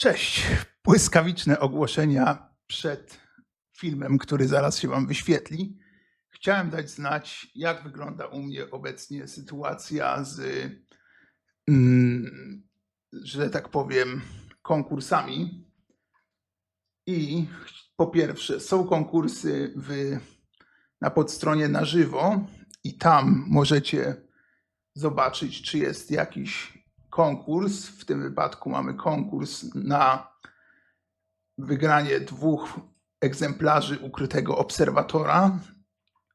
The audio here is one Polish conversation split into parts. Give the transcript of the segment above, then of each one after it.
Cześć. Błyskawiczne ogłoszenia przed filmem, który zaraz się Wam wyświetli. Chciałem dać znać, jak wygląda u mnie obecnie sytuacja z, mm, że tak powiem, konkursami. I po pierwsze, są konkursy w, na podstronie na żywo, i tam możecie zobaczyć, czy jest jakiś konkurs. W tym wypadku mamy konkurs na wygranie dwóch egzemplarzy ukrytego obserwatora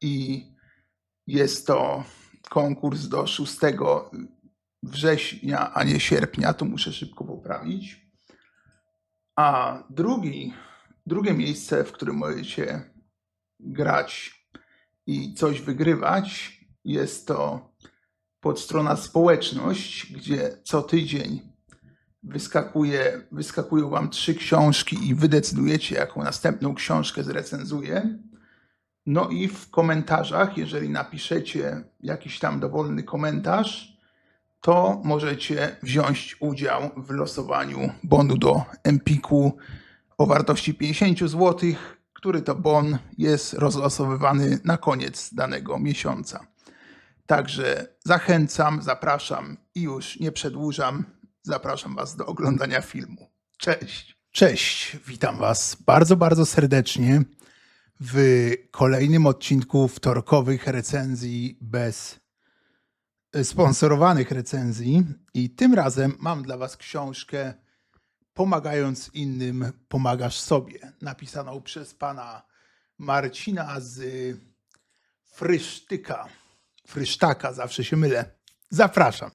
i jest to konkurs do 6 września, a nie sierpnia. Tu muszę szybko poprawić. A drugi, drugie miejsce, w którym możecie grać i coś wygrywać, jest to podstrona społeczność, gdzie co tydzień wyskakuje, wyskakują wam trzy książki i wy decydujecie, jaką następną książkę zrecenzuję. No i w komentarzach, jeżeli napiszecie jakiś tam dowolny komentarz, to możecie wziąć udział w losowaniu bonu do Empiku o wartości 50 zł, który to bon jest rozlosowywany na koniec danego miesiąca. Także zachęcam, zapraszam i już nie przedłużam. Zapraszam Was do oglądania filmu. Cześć. Cześć, witam Was bardzo, bardzo serdecznie w kolejnym odcinku wtorkowych recenzji bez sponsorowanych recenzji. I tym razem mam dla Was książkę Pomagając innym, pomagasz sobie. Napisaną przez pana Marcina z Frysztyka. Frysztaka, zawsze się mylę. Zapraszam.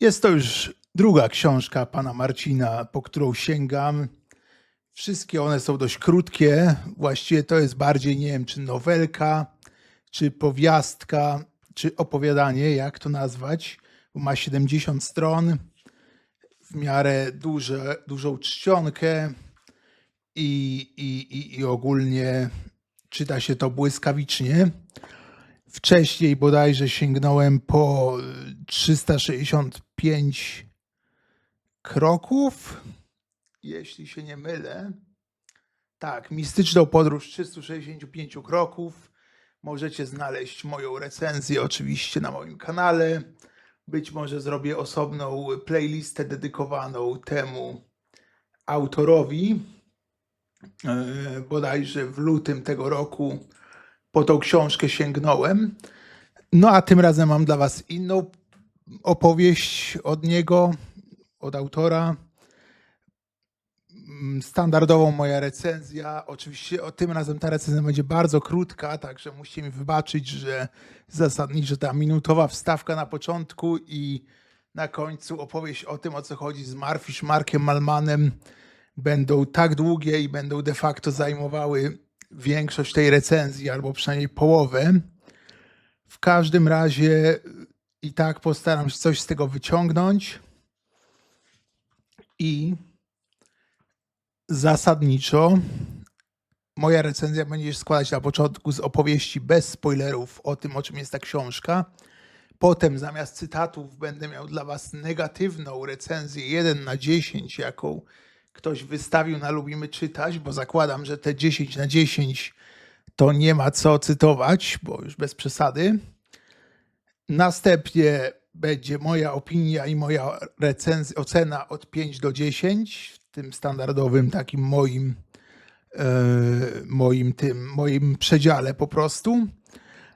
Jest to już druga książka pana Marcina, po którą sięgam. Wszystkie one są dość krótkie. Właściwie to jest bardziej, nie wiem, czy nowelka, czy powiastka, czy opowiadanie, jak to nazwać. Ma 70 stron, w miarę duże, dużą czcionkę i, i, i, i ogólnie czyta się to błyskawicznie. Wcześniej bodajże sięgnąłem po 365 kroków, jeśli się nie mylę. Tak, mistyczną podróż 365 kroków. Możecie znaleźć moją recenzję oczywiście na moim kanale. Być może zrobię osobną playlistę dedykowaną temu autorowi. E, Bodajże w lutym tego roku po tą książkę sięgnąłem. No a tym razem mam dla Was inną opowieść od niego, od autora. Mm, Standardową moja recenzja. Oczywiście o tym razem ta recenzja będzie bardzo krótka, także musicie mi wybaczyć, że zasadniczo ta minutowa wstawka na początku i na końcu opowieść o tym, o co chodzi z Marfisz Markiem Malmanem będą tak długie i będą de facto zajmowały większość tej recenzji, albo przynajmniej połowę. W każdym razie i tak postaram się coś z tego wyciągnąć. I zasadniczo moja recenzja będzie się składać na początku z opowieści bez spoilerów o tym, o czym jest ta książka. Potem zamiast cytatów będę miał dla Was negatywną recenzję 1 na 10, jaką ktoś wystawił na Lubimy Czytać, bo zakładam, że te 10 na 10 to nie ma co cytować, bo już bez przesady. Następnie będzie moja opinia i moja recenzja, ocena od 5 do 10 w tym standardowym takim moim, e, moim tym, moim przedziale po prostu.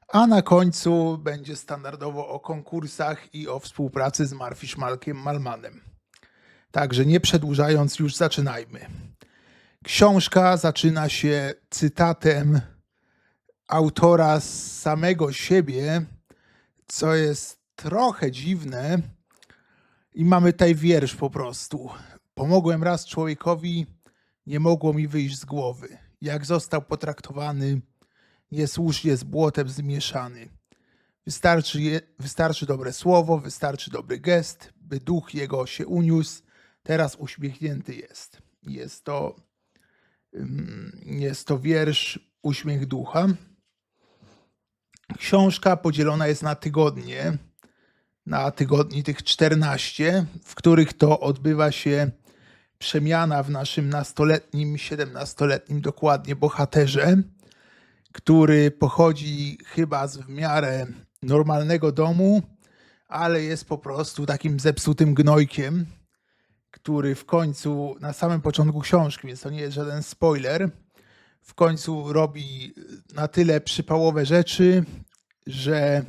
A na końcu będzie standardowo o konkursach i o współpracy z Marfisz Malkiem Malmanem. Także nie przedłużając, już zaczynajmy. Książka zaczyna się cytatem autora z samego siebie, co jest trochę dziwne. I mamy tutaj wiersz po prostu. Pomogłem raz człowiekowi, nie mogło mi wyjść z głowy. Jak został potraktowany, niesłusznie z błotem zmieszany. Wystarczy, je, wystarczy dobre słowo, wystarczy dobry gest, by duch jego się uniósł. Teraz uśmiechnięty jest. Jest to, ym, jest to wiersz Uśmiech Ducha. Książka podzielona jest na tygodnie, na tygodni tych 14, w których to odbywa się przemiana w naszym nastoletnim, 17-letnim dokładnie bohaterze, który pochodzi chyba z w miarę normalnego domu, ale jest po prostu takim zepsutym gnojkiem, który w końcu, na samym początku książki, więc to nie jest żaden spoiler, w końcu robi na tyle przypałowe rzeczy, że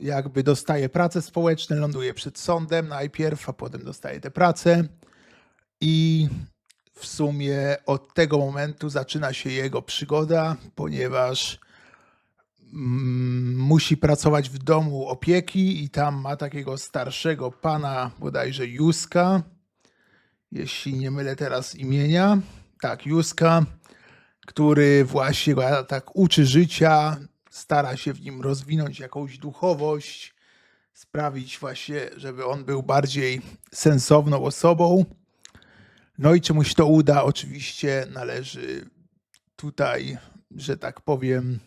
jakby dostaje prace społeczne, ląduje przed sądem najpierw, a potem dostaje tę pracę i w sumie od tego momentu zaczyna się jego przygoda, ponieważ mm, musi pracować w domu opieki i tam ma takiego starszego pana, bodajże Juska, jeśli nie mylę teraz imienia. Tak, Juska, który właśnie go tak uczy życia, stara się w nim rozwinąć jakąś duchowość, sprawić właśnie, żeby on był bardziej sensowną osobą. No i czy mu się to uda, oczywiście należy tutaj, że tak powiem,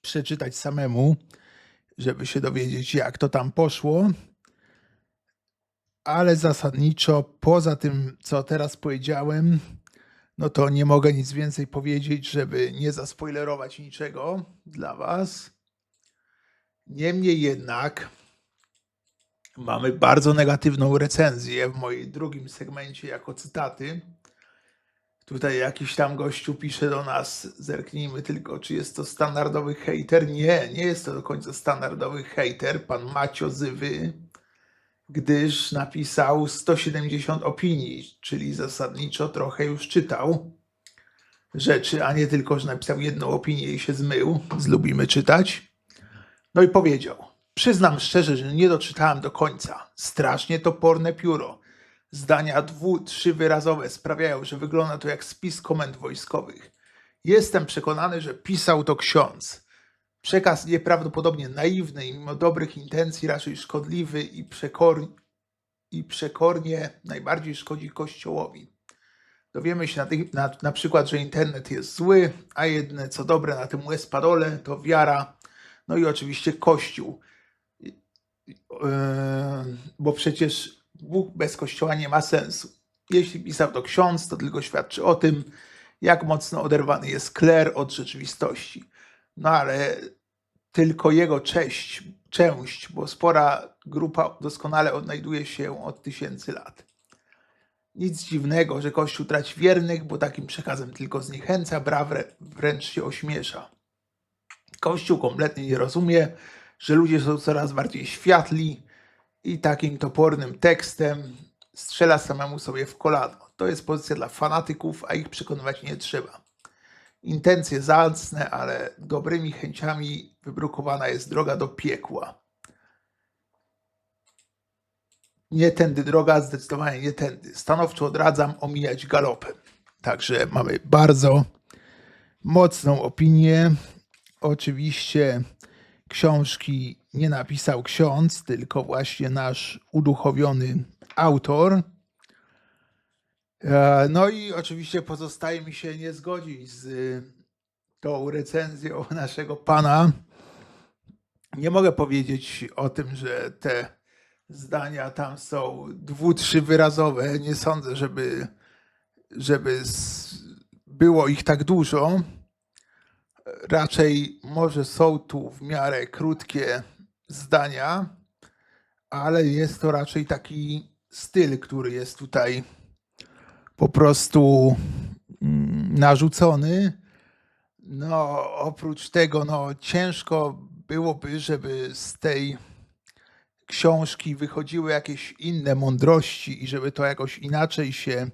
przeczytać samemu, żeby się dowiedzieć, jak to tam poszło. Ale zasadniczo, poza tym, co teraz powiedziałem, no to nie mogę nic więcej powiedzieć, żeby nie zaspoilerować niczego dla Was. Niemniej jednak mamy bardzo negatywną recenzję w mojej drugim segmencie jako cytaty. Tutaj jakiś tam gościu pisze do nas, zerknijmy tylko, czy jest to standardowy hejter. Nie, nie jest to do końca standardowy hejter, pan Macio Zywy, gdyż napisał 170 opinii, czyli zasadniczo trochę już czytał rzeczy, a nie tylko, że napisał jedną opinię i się zmył. Zlubimy czytać. No i powiedział: Przyznam szczerze, że nie doczytałem do końca. Strasznie toporne pióro. Zdania dwu, trzywyrazowe sprawiają, że wygląda to jak spis komend wojskowych. Jestem przekonany, że pisał to ksiądz. Przekaz nieprawdopodobnie naiwny i mimo dobrych intencji raczej szkodliwy i, przekor... i przekornie najbardziej szkodzi Kościołowi. Dowiemy się na, tych, na, na przykład, że internet jest zły, a jedyne co dobre na tym Wespadole to wiara, no i oczywiście Kościół. Yy, bo przecież Bóg bez Kościoła nie ma sensu. Jeśli pisał to ksiądz, to tylko świadczy o tym, jak mocno oderwany jest kler od rzeczywistości. No ale tylko jego cześć, część, bo spora grupa doskonale odnajduje się od tysięcy lat. Nic dziwnego, że Kościół traci wiernych, bo takim przekazem tylko zniechęca, bra wrę- wręcz się ośmiesza. Kościół kompletnie nie rozumie, że ludzie są coraz bardziej światli i takim topornym tekstem strzela samemu sobie w kolano. To jest pozycja dla fanatyków, a ich przekonywać nie trzeba. Intencje zacne, ale dobrymi chęciami wybrukowana jest droga do piekła. Nie tędy droga, zdecydowanie nie tędy. Stanowczo odradzam omijać galopem. Także mamy bardzo mocną opinię. Oczywiście książki nie napisał ksiądz, tylko właśnie nasz uduchowiony autor. E, No i oczywiście pozostaje mi się nie zgodzić z y, tą recenzją naszego pana. Nie mogę powiedzieć o tym, że te zdania tam są dwu, trzy wyrazowe. Nie sądzę, żeby, żeby było ich tak dużo. Raczej może są tu w miarę krótkie zdania, ale jest to raczej taki styl, który jest tutaj po prostu mm, narzucony. No, oprócz tego, no, ciężko byłoby, żeby z tej książki wychodziły jakieś inne mądrości i żeby to jakoś inaczej się,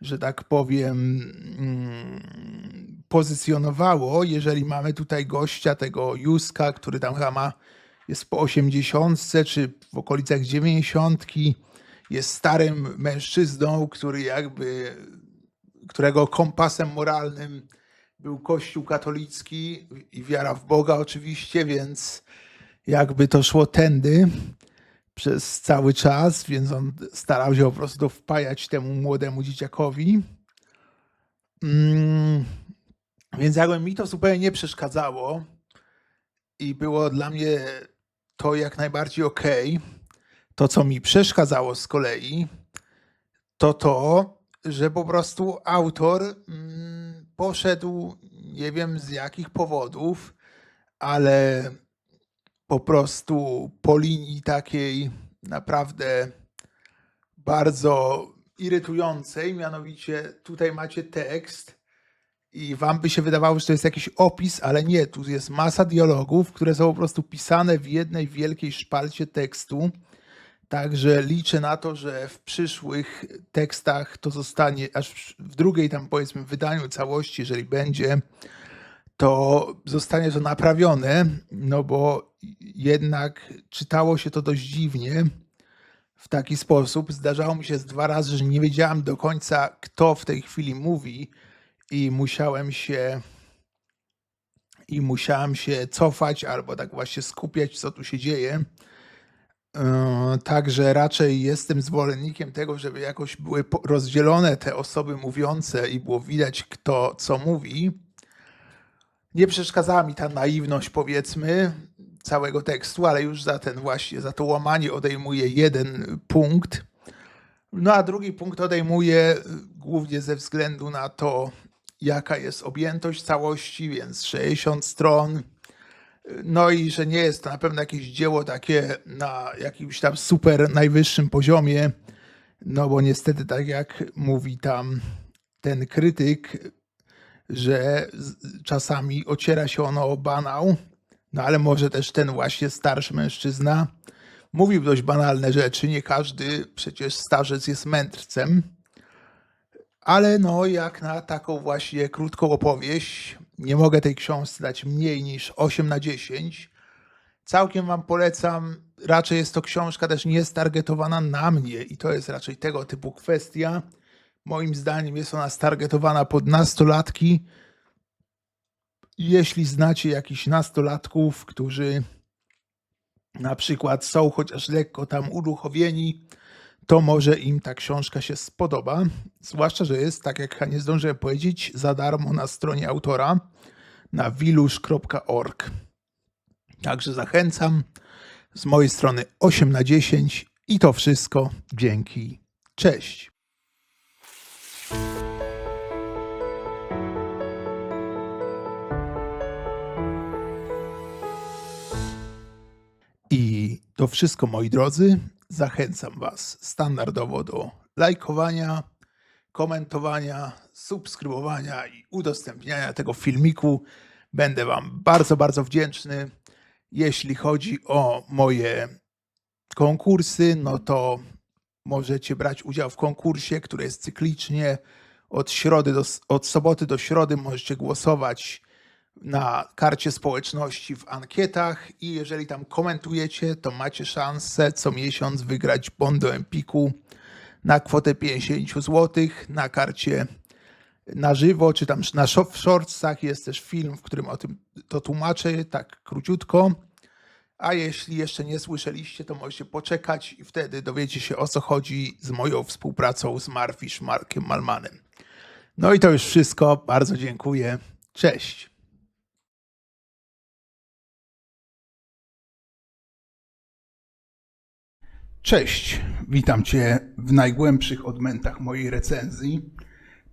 że tak powiem, mm, pozycjonowało, jeżeli mamy tutaj gościa, tego Juska, który tam chyba ma, jest po 80 czy w okolicach 90, jest starym mężczyzną, który jakby, którego kompasem moralnym był Kościół katolicki i wiara w Boga oczywiście, więc jakby to szło tędy przez cały czas, więc on starał się po prostu wpajać temu młodemu dzieciakowi. Mm, Więc jakby mi to zupełnie nie przeszkadzało i było dla mnie to jak najbardziej okej, to co mi przeszkadzało z kolei, to to, że po prostu autor mm, poszedł, nie wiem z jakich powodów, ale po prostu po linii takiej naprawdę bardzo irytującej, mianowicie tutaj macie tekst i wam by się wydawało, że to jest jakiś opis, ale nie, tu jest masa dialogów, które są po prostu pisane w jednej wielkiej szpalcie tekstu. Także liczę na to, że w przyszłych tekstach to zostanie, aż w drugiej tam powiedzmy wydaniu całości, jeżeli będzie, to zostanie to naprawione, no bo jednak czytało się to dość dziwnie w taki sposób. Zdarzało mi się z dwa razy, że nie wiedziałem do końca, kto w tej chwili mówi i musiałem się i musiałem się cofać albo tak właśnie skupiać, co tu się dzieje. Yy, Także raczej jestem zwolennikiem tego, żeby jakoś były rozdzielone te osoby mówiące i było widać, kto co mówi. Nie przeszkadzała mi ta naiwność, powiedzmy, całego tekstu, ale już za ten właśnie, za to łamanie odejmuję jeden punkt. No a drugi punkt odejmuję y, głównie ze względu na to, jaka jest objętość całości, więc 60 stron. No i że nie jest to na pewno jakieś dzieło takie na jakimś tam super najwyższym poziomie, no bo niestety tak jak mówi tam ten krytyk, że czasami ociera się ono o banał, no ale może też ten właśnie starszy mężczyzna mówił dość banalne rzeczy. Nie każdy przecież starzec jest mędrcem, ale no jak na taką właśnie krótką opowieść, nie mogę tej książce dać mniej niż 8 na 10. Całkiem wam polecam. Raczej jest to książka też nie stargetowana na mnie i to jest raczej tego typu kwestia. Moim zdaniem jest ona stargetowana pod nastolatki. Jeśli znacie jakichś nastolatków, którzy na przykład są chociaż lekko tam uduchowieni, to może im ta książka się spodoba. Zwłaszcza, że jest, tak jak nie zdążyłem powiedzieć, za darmo na stronie autora na wilusz.org. Także zachęcam. Z mojej strony 8 na 10 i to wszystko. Dzięki. Cześć. I to wszystko, moi drodzy. Zachęcam Was standardowo do lajkowania, komentowania, subskrybowania i udostępniania tego filmiku. Będę Wam bardzo, bardzo wdzięczny. Jeśli chodzi o moje konkursy, no to możecie brać udział w konkursie, który jest cyklicznie od środy do, od soboty do środy możecie głosować na karcie społeczności w ankietach i jeżeli tam komentujecie, to macie szansę co miesiąc wygrać bon do Empiku na kwotę 50 zł na karcie na żywo, czy tam na w shortsach jest też film, w którym o tym to tłumaczę tak króciutko. A jeśli jeszcze nie słyszeliście, to możecie poczekać i wtedy dowiecie się o co chodzi z moją współpracą z Marfisz Markiem Malmanem. No i to już wszystko. Bardzo dziękuję. Cześć. Cześć, witam Cię w najgłębszych odmętach mojej recenzji.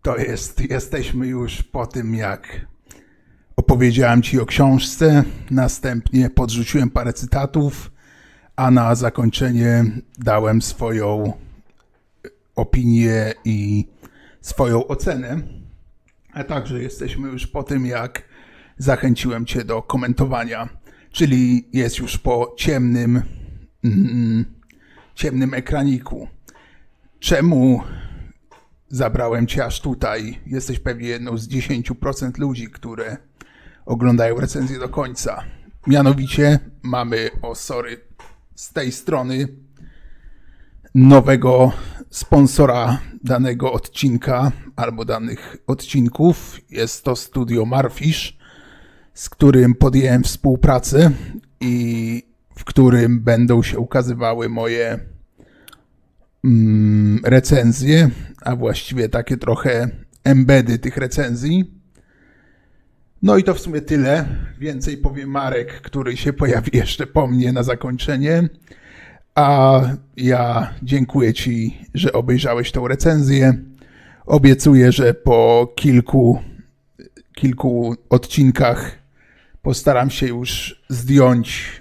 To jest, jesteśmy już po tym, jak opowiedziałem Ci o książce, następnie podrzuciłem parę cytatów, a na zakończenie dałem swoją opinię i swoją ocenę. A także jesteśmy już po tym, jak zachęciłem Cię do komentowania, czyli jest już po ciemnym, mm, ciemnym ekraniku. Czemu zabrałem Cię aż tutaj? Jesteś pewnie jedną z 10% ludzi, które oglądają recenzję do końca. Mianowicie mamy, o sorry, z tej strony nowego sponsora danego odcinka albo danych odcinków. Jest to studio Marfish, z którym podjąłem współpracę i w którym będą się ukazywały moje mm, recenzje, a właściwie takie trochę embedy tych recenzji. No i to w sumie tyle. Więcej powie Marek, który się pojawi jeszcze po mnie na zakończenie. A ja dziękuję Ci, że obejrzałeś tą recenzję. Obiecuję, że po kilku, kilku odcinkach postaram się już zdjąć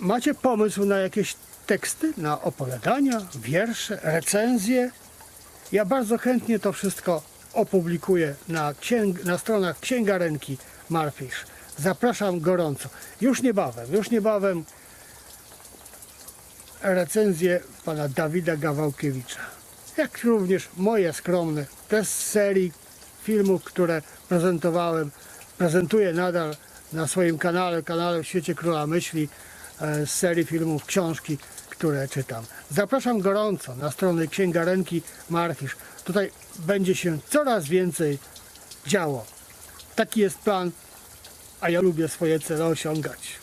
Macie pomysł na jakieś teksty, na opowiadania, wiersze, recenzje? Ja bardzo chętnie to wszystko opublikuję na, księg, na stronach księgarenki Marfisz. Zapraszam gorąco. Już niebawem, już niebawem recenzję pana Dawida Gawałkiewicza. Jak również moje skromne, te z serii filmów, które prezentowałem, prezentuję nadal na swoim kanale, kanale w Świecie Króla Myśli, z serii filmów, książki, które czytam. Zapraszam gorąco na stronę księgarenki Marfisz. Tutaj będzie się coraz więcej działo. Taki jest plan, a ja lubię swoje cele osiągać.